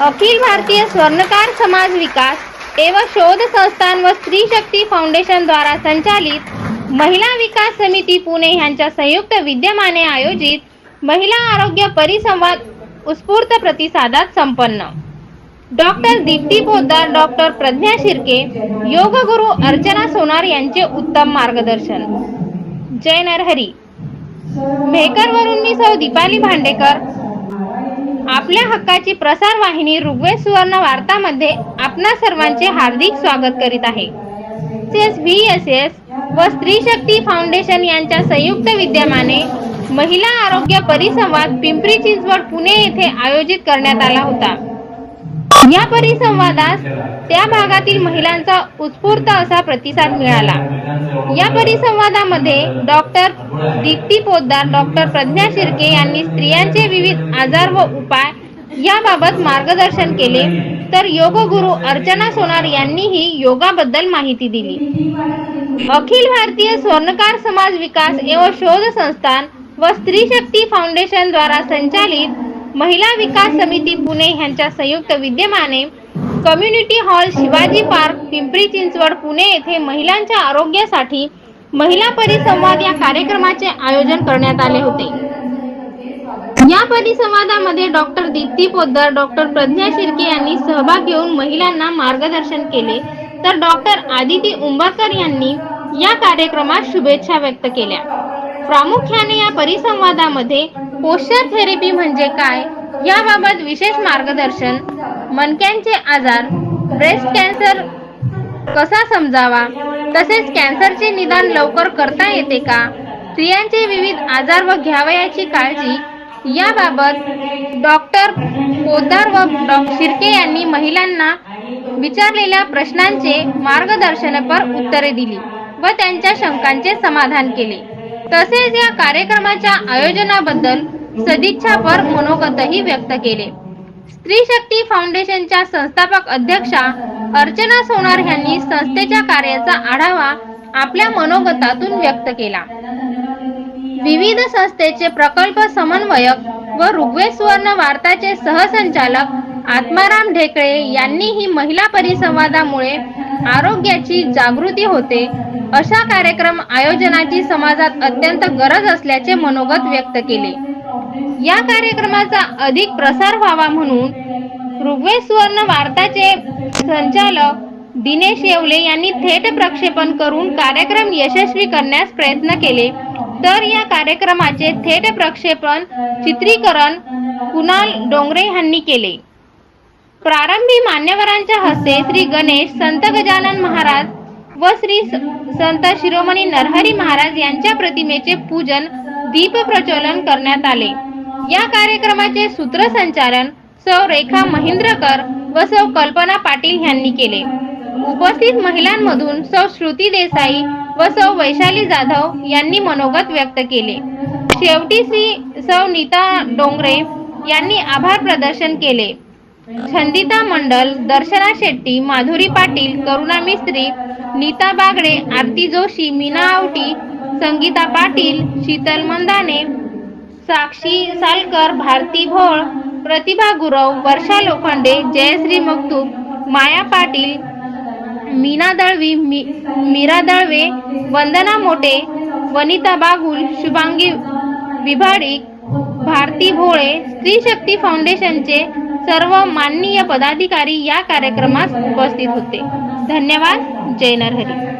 अखिल भारतीय स्वर्णकार समाज विकास एवं शोध संस्थान व स्त्री शक्ती फाउंडेशन द्वारा संचालित महिला विकास समिती पुणे यांच्या संयुक्त विद्यमाने आयोजित महिला आरोग्य परिसंवाद उत्स्फूर्त प्रतिसादात संपन्न. डॉक्टर दीप्ती पोद्दार डॉक्टर प्रज्ञा शिर्के योगगुरु अर्चना सोनार यांचे उत्तम मार्गदर्शन. जय नरहरी. मेहकरवरून मी सौ दीपाली भांडेकर. आपल्या हक्काची प्रसार वाहिनी ऋग्वेद सुवर्ण वार्तामध्ये आपणा सर्वांचे हार्दिक स्वागत करीत आहे. व्ही एस एस व स्त्री शक्ती फाउंडेशन यांच्या संयुक्त विद्यमाने महिला आरोग्य परिसंवाद पिंपरी चिंचवड पुणे येथे आयोजित करण्यात आला होता. या परिसंवादास त्या भागातील महिलांचा उत्स्फूर्त असा प्रतिसाद मिळाला. या परिसंवादामध्ये डॉक्टर दीप्ती पोद्दार डॉक्टर प्रज्ञा शिर्के यांनी स्त्रियांचे विविध आजार व उपाय याबाबत मार्गदर्शन केले. तर योगगुरु अर्चना सोनार यांनीही योगाबद्दल माहिती दिली. अखिल भारतीय स्वर्णकार समाज विकास एवं शोध संस्थान व स्त्री शक्ती फाउंडेशन द्वारा संचालित महिला विकास समिती पुणे यांच्या संयुक्त विद्यमाने community hall Shivaji park Pimpri Chinchwad Pune येथे महिलांच्या आरोग्यासाठी महिला परिसंवाद या कार्यक्रमाचे आयोजन करण्यात आले होते. या परिसंवादामध्ये डॉक्टर दीप्ती पोद्दार डॉक्टर प्रज्ञा शिर्के यांनी सहभाग घेऊन महिलांना मार्गदर्शन केले. तर डॉक्टर आदिती उंबरकर यांनी या कार्यक्रमात शुभेच्छा व्यक्त केल्या. प्रामुख्याने या परिसंवादामध्ये पोश्चर थेरपी म्हणजे काय? याबाबत विशेष मार्गदर्शन मणक्यांचे आजार ब्रेस्ट कॅन्सर कसा समजावा? तसेच कॅन्सरचे निदान लवकर करता येते का? स्त्रियांचे विविध आजार व घ्यावयाची काळजी याबाबत डॉक्टर पोदार व डॉ शिर्के यांनी महिलांना विचारलेल्या प्रश्नांचे मार्गदर्शनपर उत्तरे दिली व त्यांच्या शंकांचे समाधान केले. तसेच या कार्यक्रमाच्या आयोजनाबद्दल सदिच्छापर मनोगतही व्यक्त केले. स्त्री शक्ती फाउंडेशनच्या संस्थापक अध्यक्षा अर्चना सोनार यांनी संस्थेच्या कार्याचा आढावा आपल्या मनोगतातून व्यक्त केला. विविध संस्थेचे प्रकल्प समन्वयक व ऋग्वेद सुवर्ण वार्ताचे सहसंचालक आत्माराम ढेकळे यांनीही महिला परिसंवादामुळे आरोग्याची जागृती होते अशा कार्यक्रम आयोजनाची समाजात अत्यंत गरज असल्याचे मनोगत व्यक्त केले. या कार्यक्रमाचा अधिक प्रसार व्हावा म्हणून ऋग्वेद सुवर्ण वार्ताचे संचालक दिनेश येवले यांनी थेट प्रक्षेपण करून कार्यक्रम यशस्वी करण्यास प्रयत्न केले. तर या कार्यक्रमाचे थेट प्रक्षेपण चित्रीकरण कुणाल डोंगरे यांनी केले. प्रारंभी मान्यवरांच्या हस्ते श्री गणेश संत गजानन महाराज व श्री स- संत शिरोमणी नरहरी महाराज यांच्या प्रतिमेचे पूजन दीप प्रज्वलन करण्यात आले. या कार्यक्रमाचे सूत्रसंचालन सौ रेखा महेंद्रकर व सौ कल्पना पाटील यांनी केले. उपस्थित महिलांमधून सौ श्रुती देसाई व सौ वैशाली जाधव यांनी मनोगत व्यक्त केले. शेवटी श्री सौ नीता डोंगरे यांनी आभार प्रदर्शन केले. छंदिता मंडल दर्शना शेट्टी माधुरी पाटील करुणा मिस्त्री नीता बागडे आरती जोशी मीना आवटी संगीता पाटील शीतल मंदाने साक्षी सालकर भारती भोळ प्रतिभा गुरव वर्षा लोखंडे जयश्री मक्तूब माया पाटील मीना दळवी मी मीरा दळवे वंदना मोटे वनिता बागुल शुभांगी विभाडिक भारती भोळे स्त्री शक्ती फाउंडेशनचे सर्व माननीय पदाधिकारी या कार्यक्रमास उपस्थित होते. धन्यवाद. जय नरहरी.